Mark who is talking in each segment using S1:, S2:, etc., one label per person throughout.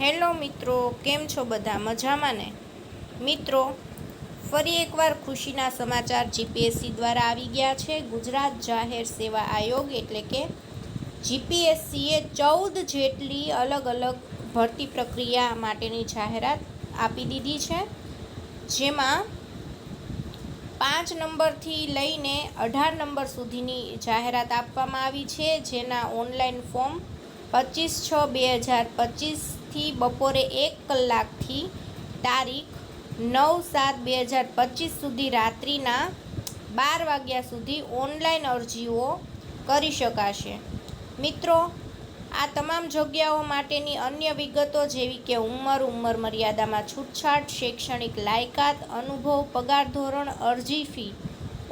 S1: Hello મિત્રો, કેમ છો બધા? મજામાં ને? મિત્રો, ફરી એકવાર ખુશીના સમાચાર જીપીએસસી દ્વારા આવી ગયા છે. ગુજરાત જાહેર સેવા આયોગ એટલે કે જીપીએસસીએ ચૌદ જેટલી અલગ અલગ ભરતી પ્રક્રિયા માટેની જાહેરાત આપી દીધી છે. જેમાં પાંચ નંબરથી લઈને અઢાર નંબર સુધીની જાહેરાત આપવામાં આવી છે. જેના ઓનલાઈન ફોર્મ પચીસ છ બે હજાર પચીસથી બપોરે એક કલાકથી તારીખ નવ સાત બે હજાર પચીસ સુધી રાત્રિના બાર વાગ્યા સુધી ઓનલાઈન અરજીઓ કરી શકાશે. મિત્રો, આ તમામ જગ્યાઓ માટેની અન્ય વિગતો જેવી કે ઉંમર ઉંમર મર્યાદામાં છૂટછાટ, શૈક્ષણિક લાયકાત, અનુભવ, પગાર ધોરણ, અરજી ફી,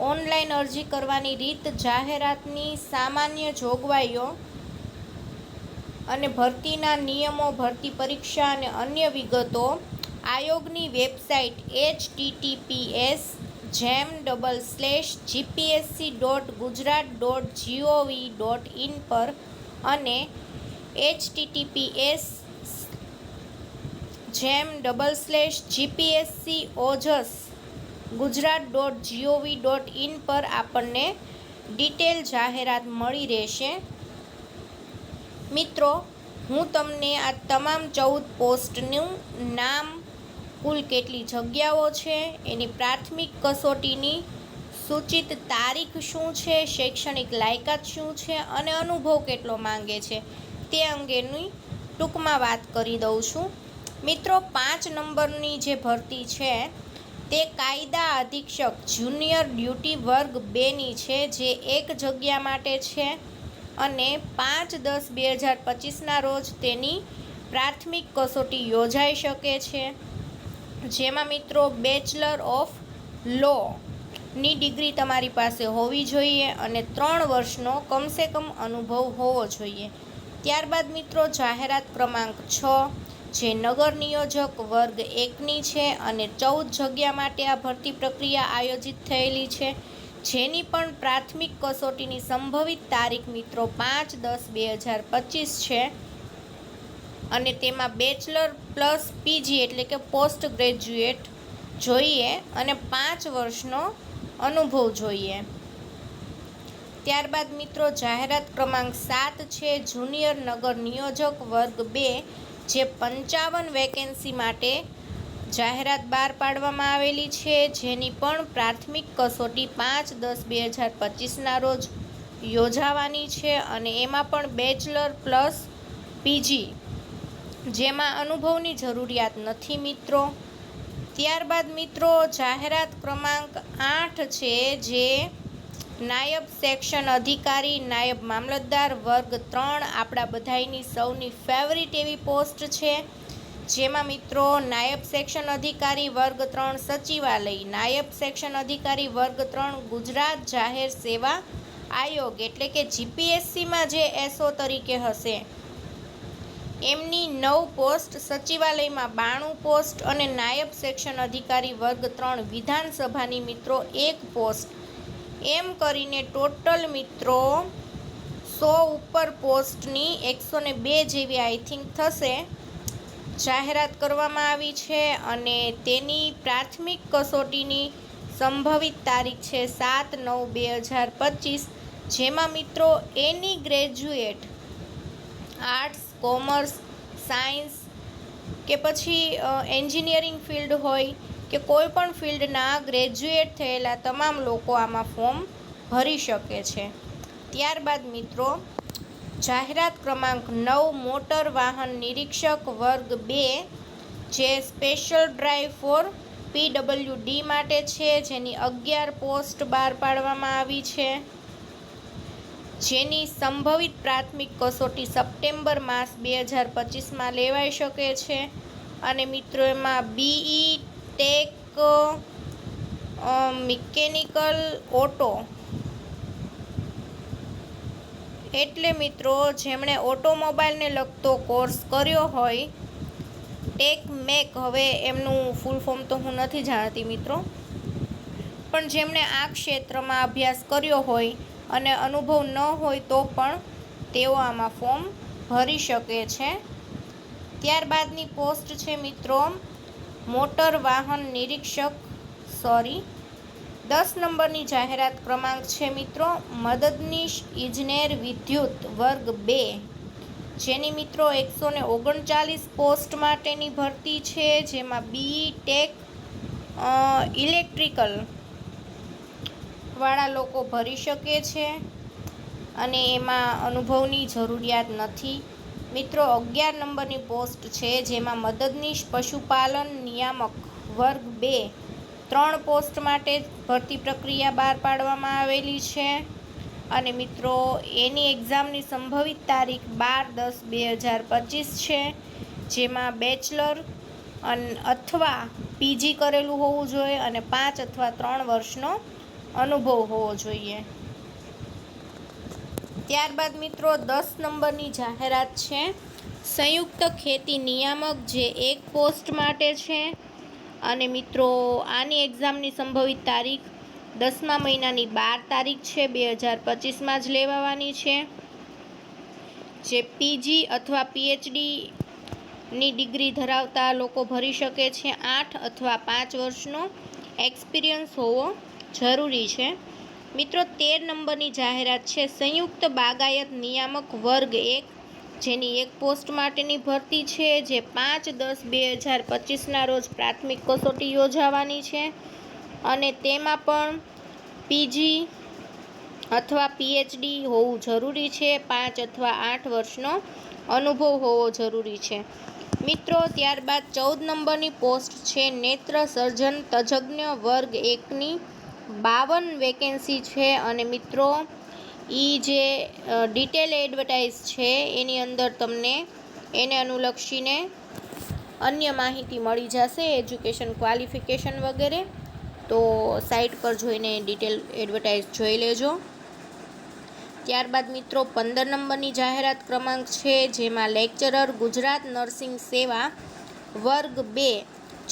S1: ઓનલાઈન અરજી કરવાની રીત, જાહેરાતની સામાન્ય જોગવાઈઓ અને ભરતીના નિયમો, ભરતી પરીક્ષા અને અન્ય વિગતો આયોગની વેબસાઇટ એચ ટીટીપીએસ જેમ double slash GPSC dot Gujarat dot GOV dot in પર અને એચ ટીટીપીએસ જેમ double slash GPSC Ojas Gujarat dot GOV dot in પર આપણને ડિટેલ જાહેરાત મળી રહેશે. મિત્રો, હું તમને આ તમામ ચૌદ પોસ્ટનું નામ, કુલ કેટલી જગ્યાઓ છે, એની પ્રાથમિક કસોટીની સૂચિત તારીખ શું છે, શૈક્ષણિક લાયકાત શું છે અને અનુભવ કેટલો માંગે છે, તે અંગેની ટૂંકમાં વાત કરી દઉં છું. મિત્રો, પાંચ નંબરની જે ભરતી છે, તે કાયદા અધિક્ષક જુનિયર ડ્યુટી વર્ગ બેની છે, જે એક જગ્યા માટે છે. અને પાંચ દસ બે હજાર પચીસના રોજ તેની પ્રાથમિક કસોટી યોજાઈ શકે છે. જેમાં મિત્રો બેચલર ઓફ લો ની ડિગ્રી તમારી પાસે હોવી જોઈએ અને ત્રણ વર્ષનો કમસે કમ અનુભવ હોવો જોઈએ. ત્યારબાદ મિત્રો જાહેરાત ક્રમાંક છ, જે નગર નિયોજક વર્ગ એકની છે અને ચૌદ જગ્યા માટે આ ભરતી પ્રક્રિયા આયોજિત થયેલી છે. જેની પણ પ્રાથમિક કસોટીની સંભવિત તારીખ મિત્રો પાંચ દસ બે હજાર પચીસ છે. અને તેમાં બેચલર પ્લસ પીજી એટલે કે પોસ્ટ ગ્રેજ્યુએટ જોઈએ અને પાંચ વર્ષનો અનુભવ જોઈએ. ત્યારબાદ મિત્રો જાહેરાત ક્રમાંક સાત છે, જુનિયર નગર નિયોજક વર્ગ બે, જે પંચાવન વેકેન્સી માટે જાહેરાત બહાર પાડવામાં આવેલી છે, જેની પણ પ્રાથમિક કસોટી પાંચ દસ બે હજાર પચીસના રોજ યોજાવાની છે અને એમાં પણ બેચલર પ્લસ પીજી, જેમાં અનુભવની જરૂરિયાત નથી મિત્રો. ત્યારબાદ મિત્રો, જાહેરાત ક્રમાંક આઠ છે, જે નાયબ સેક્શન અધિકારી, નાયબ મામલતદાર વર્ગ ત્રણ આપણા બધાયની સૌની ફેવરિટ એવી પોસ્ટ છે. જેમાં મિત્રો નાયબ સેક્શન અધિકારી વર્ગ ત્રણ સચિવાલય, નાયબ સેક્શન અધિકારી વર્ગ ત્રણ ગુજરાત જાહેર સેવા આયોગ, એટલે કે જીપીએસસીમાં જે એસઓ તરીકે હશે. એમની નવ પોસ્ટ સચિવાલયમાં બાણું પોસ્ટ અને નાયબ સેક્શન અધિકારી વર્ગ ત્રણ વિધાનસભાની મિત્રો એક પોસ્ટ. એમ કરીને ટોટલ મિત્રો સો ઉપર પોસ્ટની એકસો ને બે જેવી આઈ થિંક થશે. જાહેરાત કરવામાં આવી છે અને તેની પ્રાથમિક કસોટીની સંભવિત તારીખ છે સાત નવ બે હજાર પચીસ, જેમાં મિત્રો એની ગ્રેજ્યુએટ આર્ટ્સ, કોમર્સ, સાયન્સ કે પછી એન્જિનિયરિંગ ફિલ્ડ હોય કે કોઈ પણ ફિલ્ડના ગ્રેજ્યુએટ થયેલા તમામ લોકો આમાં ફોર્મ ભરી શકે છે. ત્યારબાદ મિત્રો જાહેરાત ક્રમાંક નવ મોટર વાહન નિરીક્ષક વર્ગ બે, જે special drive for PW D માટે છે, જેની અગિયાર પોસ્ટ બહાર પાડવામાં આવી છે. જેની સંભવિત પ્રાથમિક કસોટી સપ્ટેમ્બર માસ બે હજાર પચીસમાં લેવાઈ શકે છે. અને મિત્રો, એમાં બીઈ, ટેક મિકેનિકલ, ઓટો એટલે મિત્રો, જેમણે ઓટોમોબાઈલને લગતો કોર્સ કર્યો હોય, ટેક મેક, હવે એમનું ફૂલ ફોર્મ તો હું નથી જાણતી મિત્રો. પણ જેમણે આ ક્ષેત્રમાં અભ્યાસ કર્યો હોય અને અનુભવ ન હોય તો પણ તેઓ આમાં ફોર્મ ભરી શકે છે. ત્યારબાદની પોસ્ટ છે મિત્રો, મોટર વાહન નિરીક્ષક સોરી દસ નંબરની જાહેરાત ક્રમાંક છે, મિત્રો. મદદનીશ ઇજનેર વિદ્યુત વર્ગ બે. જેની મિત્રો એકસો ને ઓગણચાલીસ પોસ્ટ માટેની ભરતી છે, જેમાં બી ટેક ઇલેક્ટ્રિકલ વાળા લોકો ભરી શકે છે અને એમાં અનુભવની જરૂરિયાત નથી. મિત્રો, અગિયાર નંબરની પોસ્ટ છે, જેમાં મદદનીશ પશુપાલન નિયામક વર્ગ બે. ત્રણ પોસ્ટ માટે ભરતી પ્રક્રિયા બહાર પાડવામાં આવેલી છે. અને મિત્રો, એની એક્ઝામની સંભવિત તારીખ બાર દસ બે હજાર પચીસ છે. જેમાં બેચલર અથવા પીજી કરેલું હોવું જોઈએ અને પાંચ અથવા ત્રણ વર્ષનો અનુભવ હોવો જોઈએ. ત્યારબાદ મિત્રો, દસ નંબરની જાહેરાત છે. સંયુક્ત ખેતી નિયામક જે એક પોસ્ટ માટે છે. અને મિત્રો, આની એક્ઝામની સંભવિત તારીખ દસમા મહિનાની બાર તારીખ છે, બે હજાર પચીસમાં જ લેવાવાની છે. જે પીજી અથવા પીએચડીની ડિગ્રી ધરાવતા લોકો ભરી શકે છે, આઠ અથવા પાંચ વર્ષનો એક્સપિરિયન્સ હોવો જરૂરી છે. મિત્રો, તેર નંબરની જાહેરાત છે, સંયુક્ત બાગાયત નિયામક વર્ગ એક જેની એક પોસ્ટ માટેની ભરતી છે, જે પાંચ દસ બે હજાર પચીસના રોજ પ્રાથમિક કસોટી યોજાવાની છે. અને તેમાં પણ પીજી અથવા પીએચડી હોવું જરૂરી છે, પાંચ અથવા આઠ વર્ષનો અનુભવ હોવો જરૂરી છે. મિત્રો, ત્યારબાદ ચૌદ નંબરની પોસ્ટ છે, નેત્ર સર્જન તજજ્ઞ વર્ગ એકની બાવન વેકેન્સી છે. અને મિત્રો એ જે ડિટેલ એડવર્ટાઇઝ છે, એની અંદર તમને એને અનુલક્ષીને અન્ય માહિતી મળી જશે એજ્યુકેશન ક્વોલિફિકેશન વગેરે. તો સાઇટ પર જોઈને ડિટેલ એડવર્ટાઇઝ જોઈ લેજો. ત્યારબાદ મિત્રો, પંદર નંબરની જાહેરાત ક્રમાંક છે, જેમાં લેક્ચરર ગુજરાત નર્સિંગ સેવા વર્ગ બે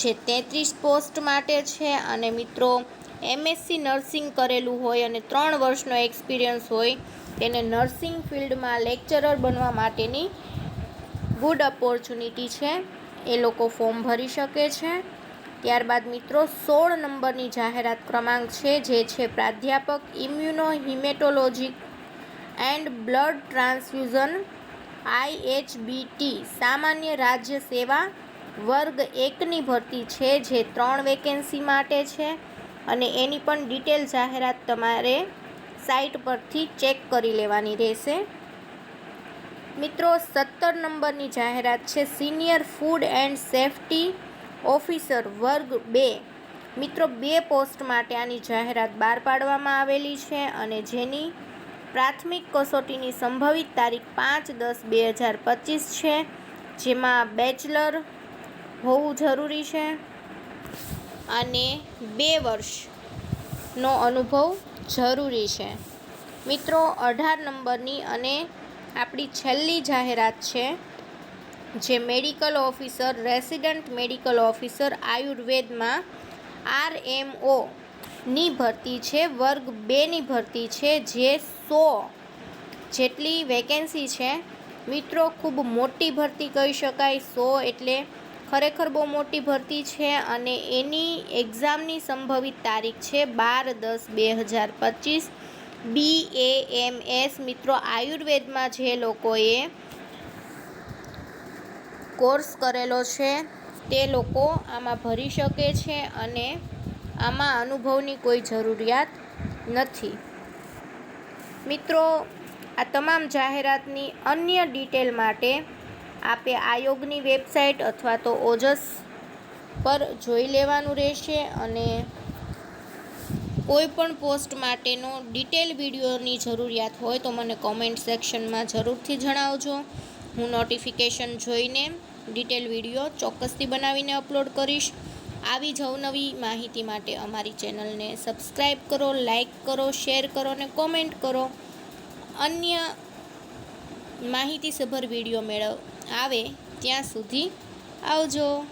S1: જે તેત્રીસ પોસ્ટ માટે છે, અને મિત્રો એમએસસી નર્સિંગ કરેલું હોય અને ત્રણ વર્ષનો એક્સપિરિયન્સ હોય, તેને નર્સિંગ ફિલ્ડમાં લેક્ચરર બનવા માટેની ગુડ ઓપોર્ચ્યુનિટી છે. એ લોકો ફોર્મ ભરી શકે છે. ત્યારબાદ મિત્રો, સોળ નંબરની જાહેરાત ક્રમાંક છે, જે છે પ્રાધ્યાપક immuno haematology and blood transfusion IHBT સામાન્ય રાજ્ય સેવા વર્ગ એકની ભરતી છે, જે ત્રણ વેકેન્સી માટે છે. અને એની પણ ડિટેલ જાહેરાત તમારે સાઇટ પરથી ચેક કરી લેવાની રહેશે. મિત્રો, સત્તર નંબરની જાહેરાત છે. Senior food and safety officer વર્ગ બે. મિત્રો, બે પોસ્ટ માટે આની જાહેરાત બહાર પાડવામાં આવેલી છે અને જેની પ્રાથમિક કસોટીની સંભવિત તારીખ પાંચ દસ બે હજાર પચીસ છે. જેમાં બેચલર હોવું જરૂરી છે. અને બે વર્ષનો અનુભવ જરૂરી છે. મિત્રો, અઢાર નંબરની અને આપણી છેલ્લી જાહેરાત છે, જે medical officer, resident medical officer આયુર્વેદમાં આર એમ ની ભરતી છે, વર્ગ બેની ભરતી છે, જે સો જેટલી વેકેન્સી છે. મિત્રો, ખૂબ મોટી ભરતી કહી શકાય, સો એટલે ખરેખર બહુ મોટી ભરતી છે અને એની એક્ઝામની સંભવિત તારીખ છે બાર દસ બે હજાર પચીસ. બી એ એમ એસ મિત્રો, આયુર્વેદમાં જે લોકોએ કોર્સ કરેલો છે, તે લોકો આમાં ભરી શકે છે અને આમાં અનુભવની કોઈ જરૂરિયાત નથી. મિત્રો, આ તમામ જાહેરાતની અન્ય ડિટેલ માટે આપે આયોગની વેબસાઇટ અથવા તો ઓજસ પર જોઈ લેવાનું રહેશે અને કોઈ પણ પોસ્ટ માટેનો ડિટેલ વિડીયોની જરૂરિયાત હોય તો મને કોમેન્ટ સેક્શનમાં જરૂરથી જણાવજો. હું નોટિફિકેશન જોઈને ડિટેલ વીડિયો ચોક્કસથી બનાવીને અપલોડ કરીશ. આવી જ અવનવી માહિતી માટે અમારી ચેનલને સબસ્ક્રાઈબ કરો લાઈક કરો, શેર કરો અને કોમેન્ટ કરો. અન્ય માહિતીસભર વીડિયો મેળવ આવે ત્યાં સુધી આવજો.